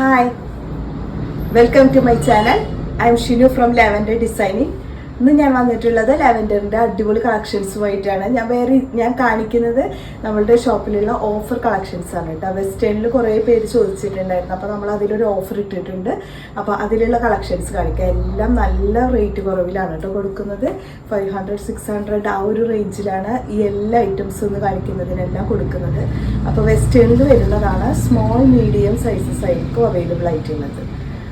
Hi, welcome to my channel. I am Shinu from Lavender Designing. ഇന്ന് ഞാൻ വന്നിട്ടുള്ളത് ലാവൻഡറിൻ്റെ അടിപൊളി കളക്ഷൻസുമായിട്ടാണ് ഞാൻ വേറെ ഞാൻ കാണിക്കുന്നത് നമ്മളുടെ ഷോപ്പിലുള്ള ഓഫർ കളക്ഷൻസ് ആണ് കേട്ടോ വെസ്റ്റേണിൽ കുറേ പേര് ചോദിച്ചിട്ടുണ്ടായിരുന്നു അപ്പോൾ നമ്മൾ അതിലൊരു ഓഫർ ഇട്ടിട്ടുണ്ട് അപ്പോൾ അതിലുള്ള കളക്ഷൻസ് കാണിക്കുക എല്ലാം നല്ല റേറ്റ് കുറവിലാണ് കേട്ടോ കൊടുക്കുന്നത് ഫൈവ് ഹൺഡ്രഡ് സിക്സ് ഹൺഡ്രഡ് ആ ഒരു റേഞ്ചിലാണ് ഈ എല്ലാ ഐറ്റംസും ഒന്ന് കാണിക്കുന്നതിനെല്ലാം കൊടുക്കുന്നത് അപ്പോൾ വെസ്റ്റേണിൽ വരുന്നതാണ് സ്മോൾ മീഡിയം സൈസസ് ആയിരിക്കും അവൈലബിൾ ആയിട്ടുള്ളത്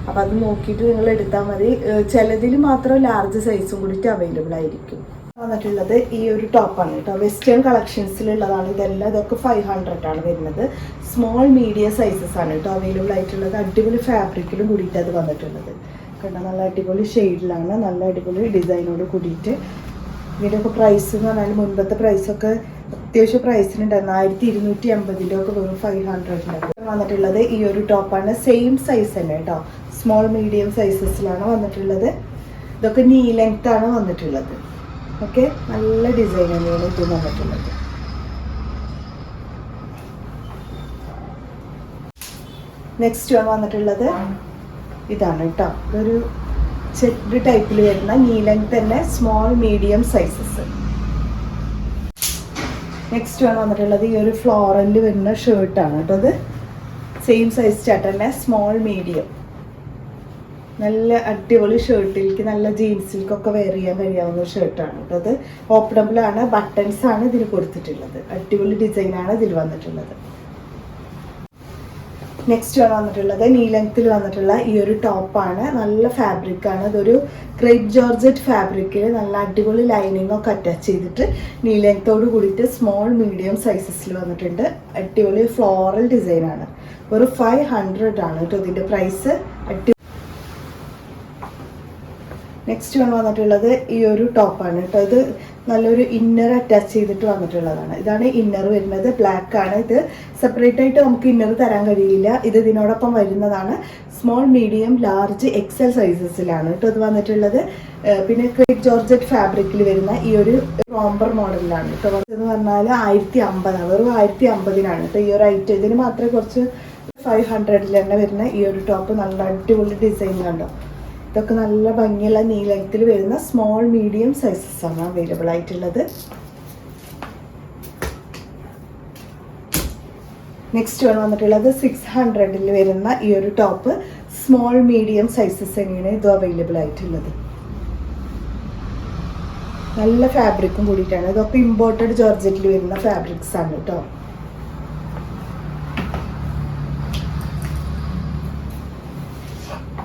അപ്പൊ അത് നോക്കിയിട്ട് നിങ്ങൾ എടുത്താൽ മതി ചിലതിൽ മാത്രം ലാർജ് സൈസും കൂടിയിട്ട് അവൈലബിൾ ആയിരിക്കും വന്നിട്ടുള്ളത് ഈ ഒരു ടോപ്പാണ് കേട്ടോ വെസ്റ്റേൺ കളക്ഷൻസിലുള്ളതാണ് ഇതെല്ലാം ഇതൊക്കെ ഫൈവ് ഹൺഡ്രഡ് ആണ് വരുന്നത് സ്മോൾ മീഡിയം സൈസസ് ആണ് കേട്ടോ അവൈലബിൾ ആയിട്ടുള്ളത് അടിപൊളി ഫാബ്രിക്കിലും കൂടിയിട്ട് അത് വന്നിട്ടുള്ളത് കണ്ടോ നല്ല അടിപൊളി ഷെയ്ഡിലാണ് നല്ല അടിപൊളി ഡിസൈനോട് കൂടിയിട്ട് ഒക്കെ പ്രൈസ് എന്ന് പറഞ്ഞാൽ മുൻപത്തെ പ്രൈസൊക്കെ അത്യാവശ്യം പ്രൈസിനുണ്ടായിരുന്നു ആയിരത്തി ഇരുന്നൂറ്റി എൺപതിൻ്റെ ഒക്കെ വെറും ഫൈവ് ഹൺഡ്രഡിൻ്റെ വന്നിട്ടുള്ളത് ഈ ഒരു ടോപ്പാണ് സെയിം സൈസ് തന്നെ കേട്ടോ സ്മോൾ മീഡിയം സൈസസിലാണ് വന്നിട്ടുള്ളത് ഇതൊക്കെ നീ ലെങ്ത് ആണ് വന്നിട്ടുള്ളത് ഓക്കെ നല്ല ഡിസൈൻ തന്നെയാണ് ഇത് വന്നിട്ടുള്ളത് നെക്സ്റ്റ് ആണ് വന്നിട്ടുള്ളത് ഇതാണ് കേട്ടോ ഇതൊരു ചെക്ക് ടൈപ്പിൽ വരുന്ന നീ ലെങ്ത് തന്നെ സ്മോൾ മീഡിയം സൈസസ് നെക്സ്റ്റ് വേണം വന്നിട്ടുള്ളത് ഈ ഒരു ഫ്ലോറലിൽ വരുന്ന ഷർട്ടാണ് കേട്ടോ അത് സെയിം സൈസ് ചട്ടന്നെ സ്മോൾ മീഡിയം നല്ല അടിപൊളി ഷർട്ടിലേക്ക് നല്ല ജീൻസിലേക്കൊക്കെ വെയർ ചെയ്യാൻ കഴിയാവുന്ന ഷർട്ടാണ് കേട്ടോ അത് ഓപ്പണബിളാണ് ബട്ടൺസാണ് ഇതിൽ കൊടുത്തിട്ടുള്ളത് അടിപൊളി ഡിസൈനാണ് ഇതിൽ വന്നിട്ടുള്ളത് നെക്സ്റ്റ് ആണ് വന്നിട്ടുള്ളത് നീലത്തിൽ വന്നിട്ടുള്ള ഈ ഒരു ടോപ്പാണ് നല്ല ഫാബ്രിക്കാണ് ഇതൊരു ക്രേപ്പ് ജോർജറ്റ് ഫാബ്രിക്കിൽ നല്ല അടിപൊളി ഒക്കെ അറ്റാച്ച് ചെയ്തിട്ട് നീലത്തോട് കൂടിയിട്ട് സ്മോൾ മീഡിയം സൈസസിൽ വന്നിട്ടുണ്ട് അടിപൊളി ഫ്ലോറൽ ഡിസൈനാണ് ഒരു ഫൈവ് ഹൺഡ്രഡ് ആണ് കേട്ടോ ഇതിൻ്റെ പ്രൈസ് അടി നെക്സ്റ്റ് വൺ വന്നിട്ടുള്ളത് ഈ ഒരു ടോപ്പാണ് കേട്ടോ ഇത് നല്ലൊരു ഇന്നർ അറ്റാച്ച് ചെയ്തിട്ട് വന്നിട്ടുള്ളതാണ് ഇതാണ് ഇന്നർ വരുന്നത് ബ്ലാക്ക് ആണ് ഇത് സെപ്പറേറ്റ് ആയിട്ട് നമുക്ക് ഇന്നർ തരാൻ കഴിയില്ല ഇത് ഇതിനോടൊപ്പം വരുന്നതാണ് സ്മോൾ മീഡിയം ലാർജ് എക്സൽ സൈസസിലാണ് കേട്ടോ ഇത് വന്നിട്ടുള്ളത് പിന്നെ ക്രിക് ജോർജറ്റ് ഫാബ്രിക്കിൽ വരുന്ന ഈ ഒരു റോംബർ മോഡലിലാണ് കേട്ടോ എന്ന് പറഞ്ഞാൽ ആയിരത്തി അമ്പത് വെറും ആയിരത്തി അമ്പതിനാണ് കേട്ടോ ഈ ഒരു ഐറ്റം ഇതിന് മാത്രമേ കുറച്ച് ഫൈവ് ഹൺഡ്രഡിൽ തന്നെ വരുന്ന ഈ ഒരു ടോപ്പ് നല്ല അടിപൊളി ഡിസൈൻ കണ്ടോ ഇതൊക്കെ നല്ല ഭംഗിയുള്ള നീ ലെങ്ത്തിൽ വരുന്ന സ്മോൾ മീഡിയം സൈസസ് ആണ് അവൈലബിൾ ആയിട്ടുള്ളത് നെക്സ്റ്റ് വൺ വന്നിട്ടുള്ളത് സിക്സ് ഹൺഡ്രഡിൽ വരുന്ന ഈ ഒരു ടോപ്പ് സ്മോൾ മീഡിയം സൈസസ് തന്നെയാണ് ഇതും അവൈലബിൾ ആയിട്ടുള്ളത് നല്ല ഫാബ്രിക്കും കൂടിയിട്ടാണ് ഇതൊക്കെ ഇമ്പോർട്ടഡ് ജോർജറ്റിൽ വരുന്ന ഫാബ്രിക്സ് ആണ് കേട്ടോ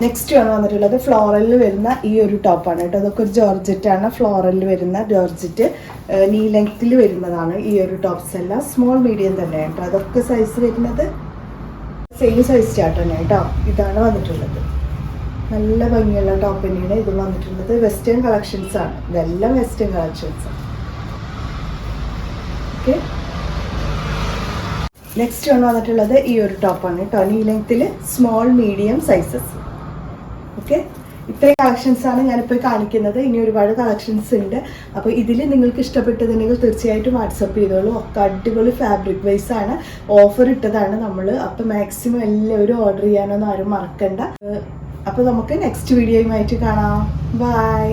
നെക്സ്റ്റ് ആണ് വന്നിട്ടുള്ളത് ഫ്ലോറലിൽ വരുന്ന ഈ ഒരു ടോപ്പാണ് കേട്ടോ അതൊക്കെ ഒരു ജോർജറ്റാണ് ഫ്ലോറലിൽ വരുന്ന ജോർജറ്റ് നീ ലെങ്ത്തിൽ വരുന്നതാണ് ഈ ഒരു ടോപ്സ് എല്ലാം സ്മോൾ മീഡിയം തന്നെ കേട്ടോ അതൊക്കെ സൈസ് വരുന്നത് സെയിം സൈസ് ചാർട്ട് തന്നെ കേട്ടോ ഇതാണ് വന്നിട്ടുള്ളത് നല്ല ഭംഗിയുള്ള ടോപ്പ് തന്നെയാണ് ഇത് വന്നിട്ടുള്ളത് വെസ്റ്റേൺ കളക്ഷൻസ് ആണ് ഇതെല്ലാം വെസ്റ്റേൺ കളക്ഷൻസ് ആണ് ഓക്കെ നെക്സ്റ്റ് ആണ് വന്നിട്ടുള്ളത് ഈ ഒരു ടോപ്പാണ് കേട്ടോ നീ ലെങ്ത്തിൽ സ്മോൾ മീഡിയം സൈസസ് ഓക്കെ ഇത്രയും ആണ് ഞാനിപ്പോൾ കാണിക്കുന്നത് ഇനി ഒരുപാട് കളക്ഷൻസ് ഉണ്ട് അപ്പോൾ ഇതിൽ നിങ്ങൾക്ക് ഇഷ്ടപ്പെട്ടതുണ്ടെങ്കിൽ തീർച്ചയായിട്ടും വാട്സപ്പ് ചെയ്തോളൂ ഒക്കെ അടിപൊളി ഫാബ്രിക് വൈസ് ആണ് ഓഫർ ഇട്ടതാണ് നമ്മൾ അപ്പോൾ മാക്സിമം എല്ലാവരും ഓർഡർ ചെയ്യാനൊന്നും ആരും മറക്കണ്ട അപ്പോൾ നമുക്ക് നെക്സ്റ്റ് വീഡിയോയുമായിട്ട് കാണാം ബൈ